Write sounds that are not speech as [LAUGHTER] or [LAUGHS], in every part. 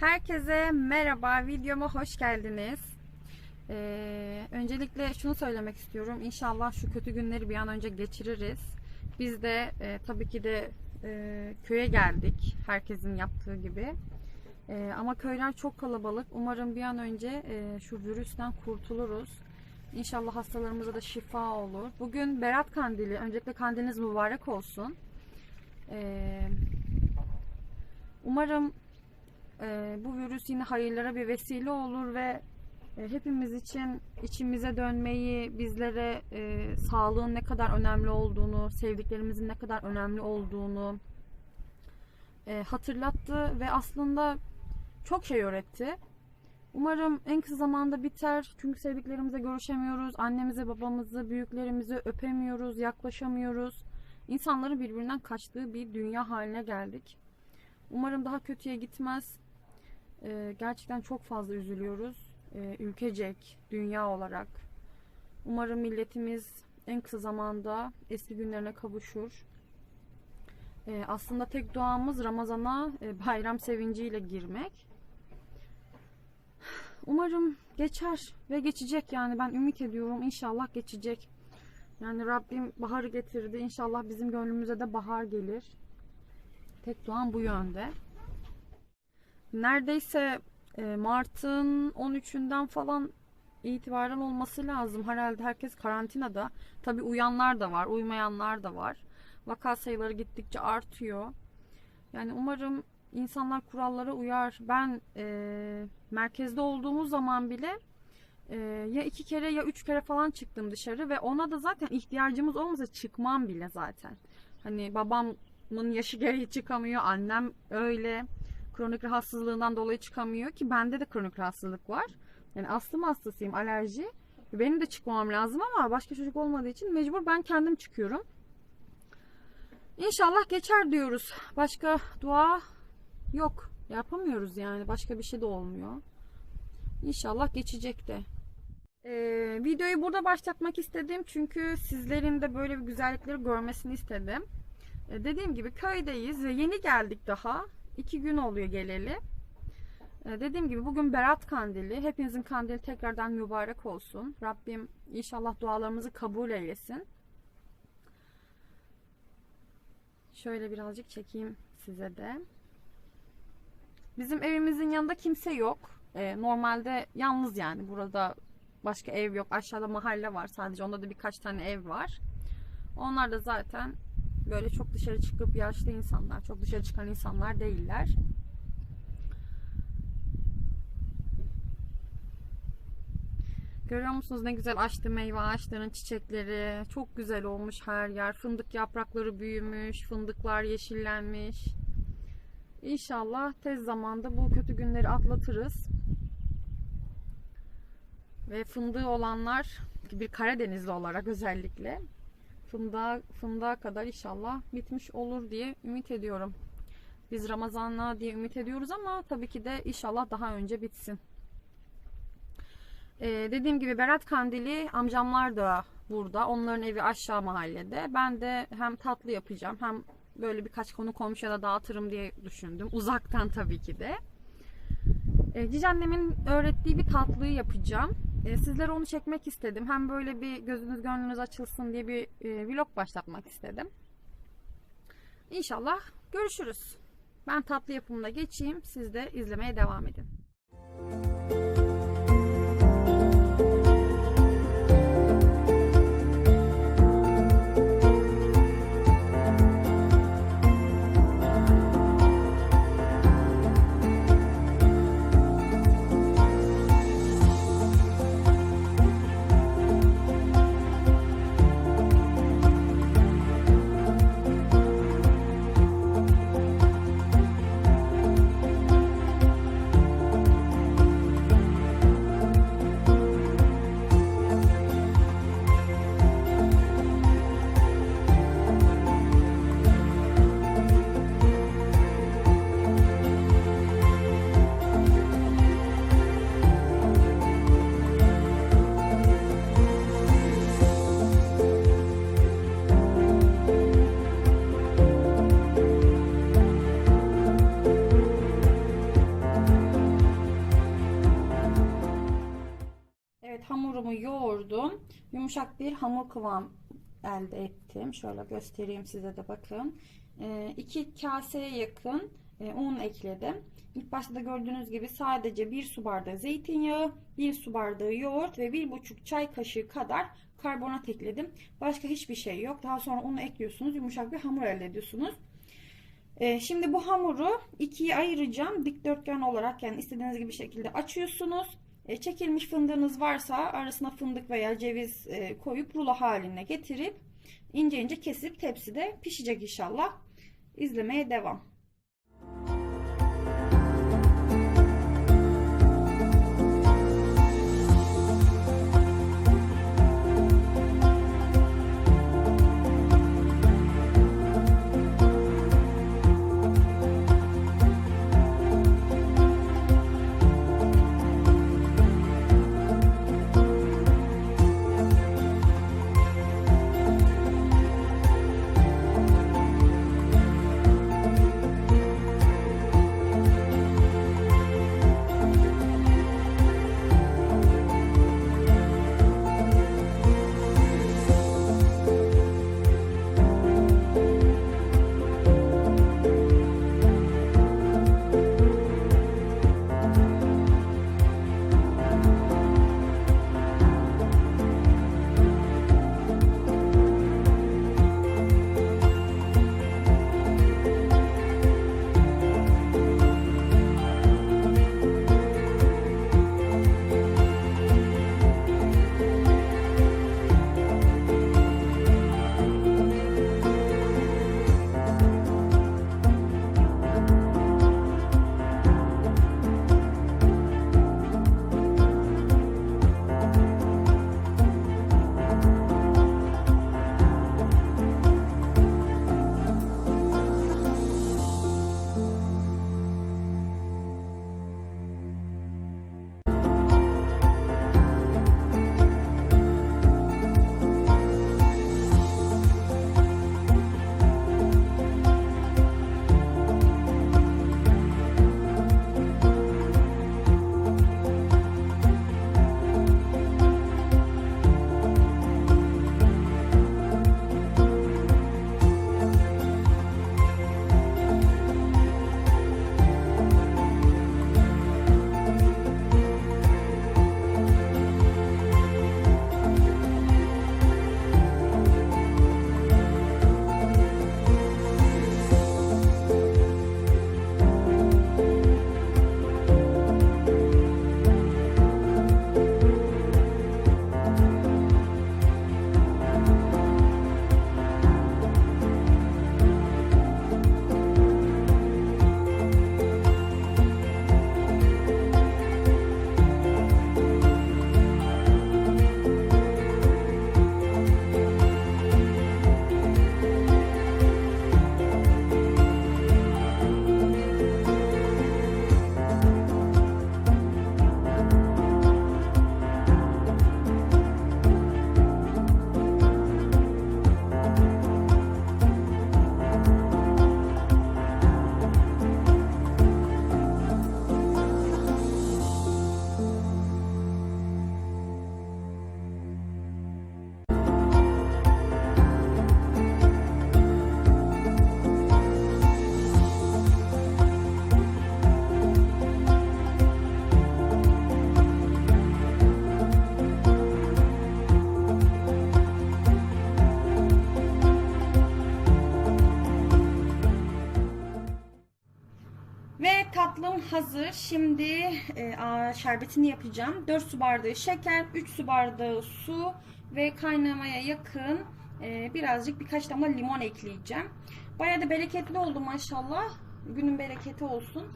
Herkese merhaba, videoma hoş geldiniz. Ee, öncelikle şunu söylemek istiyorum. İnşallah şu kötü günleri bir an önce geçiririz. Biz de e, tabii ki de e, köye geldik. Herkesin yaptığı gibi. E, ama köyler çok kalabalık. Umarım bir an önce e, şu virüsten kurtuluruz. İnşallah hastalarımıza da şifa olur. Bugün Berat Kandili. Öncelikle kandiliniz mübarek olsun. Ee, umarım e, bu virüs yine hayırlara bir vesile olur ve e, hepimiz için içimize dönmeyi, bizlere e, sağlığın ne kadar önemli olduğunu, sevdiklerimizin ne kadar önemli olduğunu e, hatırlattı ve aslında çok şey öğretti. Umarım en kısa zamanda biter. Çünkü sevdiklerimize görüşemiyoruz. Annemize, babamızı, büyüklerimizi öpemiyoruz, yaklaşamıyoruz. İnsanların birbirinden kaçtığı bir dünya haline geldik. Umarım daha kötüye gitmez. Ee, gerçekten çok fazla üzülüyoruz. Ee, ülkecek, dünya olarak. Umarım milletimiz en kısa zamanda eski günlerine kavuşur. Ee, aslında tek duamız Ramazan'a e, bayram sevinciyle girmek. Umarım geçer ve geçecek yani ben ümit ediyorum inşallah geçecek. Yani Rabbim baharı getirdi. İnşallah bizim gönlümüze de bahar gelir. Tek duam bu yönde. Neredeyse e, Mart'ın 13'ünden falan itibaren olması lazım. Herhalde herkes karantinada. Tabi uyanlar da var, uymayanlar da var. Vaka sayıları gittikçe artıyor. Yani umarım insanlar kurallara uyar. Ben e, merkezde olduğumuz zaman bile e, ya iki kere ya üç kere falan çıktım dışarı ve ona da zaten ihtiyacımız olmasa çıkmam bile zaten. Hani babamın yaşı gereği çıkamıyor, annem öyle kronik rahatsızlığından dolayı çıkamıyor ki bende de kronik rahatsızlık var. Yani astım hastasıyım, alerji. Benim de çıkmam lazım ama başka çocuk olmadığı için mecbur ben kendim çıkıyorum. İnşallah geçer diyoruz. Başka dua yok. Yapamıyoruz yani. Başka bir şey de olmuyor. İnşallah geçecek de. Ee, videoyu burada başlatmak istedim çünkü sizlerin de böyle bir güzellikleri görmesini istedim. Ee, dediğim gibi köydeyiz ve yeni geldik daha. İki gün oluyor geleli. Ee, dediğim gibi bugün Berat Kandili. Hepinizin kandili tekrardan mübarek olsun. Rabbim inşallah dualarımızı kabul eylesin. Şöyle birazcık çekeyim size de. Bizim evimizin yanında kimse yok. Ee, normalde yalnız yani burada başka ev yok. Aşağıda mahalle var sadece. Onda da birkaç tane ev var. Onlar da zaten böyle çok dışarı çıkıp yaşlı insanlar, çok dışarı çıkan insanlar değiller. Görüyor musunuz ne güzel açtı meyve ağaçlarının çiçekleri. Çok güzel olmuş her yer. Fındık yaprakları büyümüş, fındıklar yeşillenmiş. İnşallah tez zamanda bu kötü günleri atlatırız. Ve fındığı olanlar bir Karadenizli olarak özellikle fındığa, fındığa kadar inşallah bitmiş olur diye ümit ediyorum. Biz Ramazan'a diye ümit ediyoruz ama tabii ki de inşallah daha önce bitsin. Ee, dediğim gibi Berat Kandili amcamlar da burada. Onların evi aşağı mahallede. Ben de hem tatlı yapacağım hem böyle birkaç konu komşuya da dağıtırım diye düşündüm. Uzaktan tabii ki de. E, Cici annemin öğrettiği bir tatlıyı yapacağım. E, sizlere onu çekmek istedim. Hem böyle bir gözünüz gönlünüz açılsın diye bir e, vlog başlatmak istedim. İnşallah görüşürüz. Ben tatlı yapımına geçeyim. Siz de izlemeye devam edin. hamurumu yoğurdum. Yumuşak bir hamur kıvam elde ettim. Şöyle göstereyim size de bakın. 2 kaseye yakın e, un ekledim. İlk başta da gördüğünüz gibi sadece 1 su bardağı zeytinyağı, 1 su bardağı yoğurt ve 1,5 çay kaşığı kadar karbonat ekledim. Başka hiçbir şey yok. Daha sonra unu ekliyorsunuz. Yumuşak bir hamur elde ediyorsunuz. Ee, şimdi bu hamuru ikiye ayıracağım. Dikdörtgen olarak yani istediğiniz gibi şekilde açıyorsunuz. E, çekilmiş fındığınız varsa arasına fındık veya ceviz e, koyup rulo haline getirip ince ince kesip tepside pişecek inşallah. İzlemeye devam. Hazır. Şimdi e, a, şerbetini yapacağım. 4 su bardağı şeker, 3 su bardağı su ve kaynamaya yakın e, birazcık birkaç damla limon ekleyeceğim. Bayağı da bereketli oldu maşallah. Günün bereketi olsun.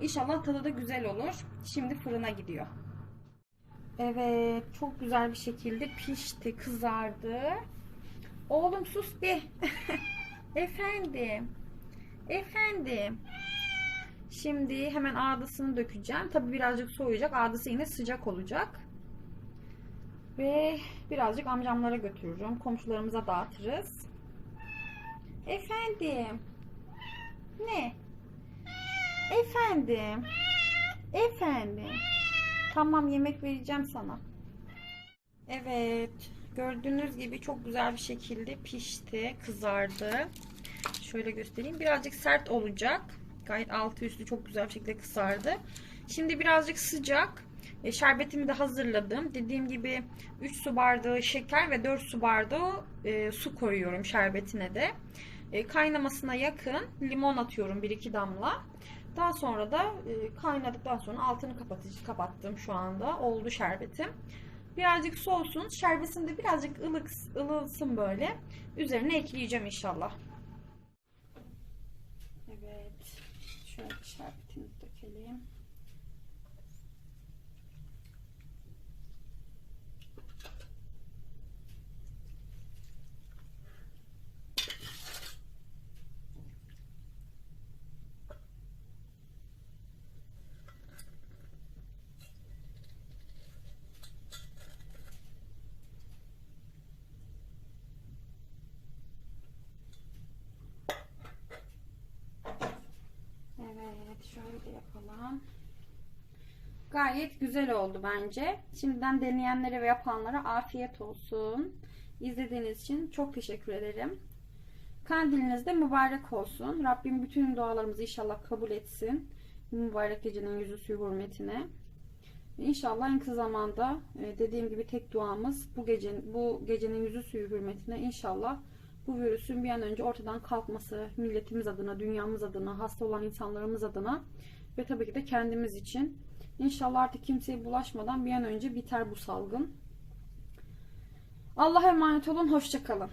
İnşallah tadı da güzel olur. Şimdi fırına gidiyor. Evet, çok güzel bir şekilde pişti, kızardı. Oğlum sus bir. [LAUGHS] Efendim. Efendim. Şimdi hemen ağdasını dökeceğim. Tabi birazcık soğuyacak. Ağdası yine sıcak olacak. Ve birazcık amcamlara götürürüm. Komşularımıza dağıtırız. Efendim. Ne? Efendim. Efendim. Tamam yemek vereceğim sana. Evet. Gördüğünüz gibi çok güzel bir şekilde pişti, kızardı. Şöyle göstereyim. Birazcık sert olacak. Gayet altı üstü çok güzel bir şekilde kızardı. Şimdi birazcık sıcak. E, şerbetimi de hazırladım. Dediğim gibi 3 su bardağı şeker ve 4 su bardağı e, su koyuyorum şerbetine de. E, kaynamasına yakın limon atıyorum 1-2 damla. Daha sonra da e, kaynadıktan sonra altını kapatıcı kapattım şu anda. Oldu şerbetim. Birazcık soğusun. Şerbetim de birazcık ılık, ılılsın böyle. Üzerine ekleyeceğim inşallah. Evet. Şöyle şerbetini dökelim. Evet, yapalım. Gayet güzel oldu bence. Şimdiden deneyenlere ve yapanlara afiyet olsun. İzlediğiniz için çok teşekkür ederim. Kandiliniz de mübarek olsun. Rabbim bütün dualarımızı inşallah kabul etsin. Mübarek gecenin yüzü suyu hürmetine. İnşallah en kısa zamanda e, dediğim gibi tek duamız bu gecenin bu gecenin yüzü suyu hürmetine inşallah bu virüsün bir an önce ortadan kalkması, milletimiz adına, dünyamız adına, hasta olan insanlarımız adına ve tabii ki de kendimiz için. İnşallah artık kimseye bulaşmadan bir an önce biter bu salgın. Allah'a emanet olun, hoşçakalın.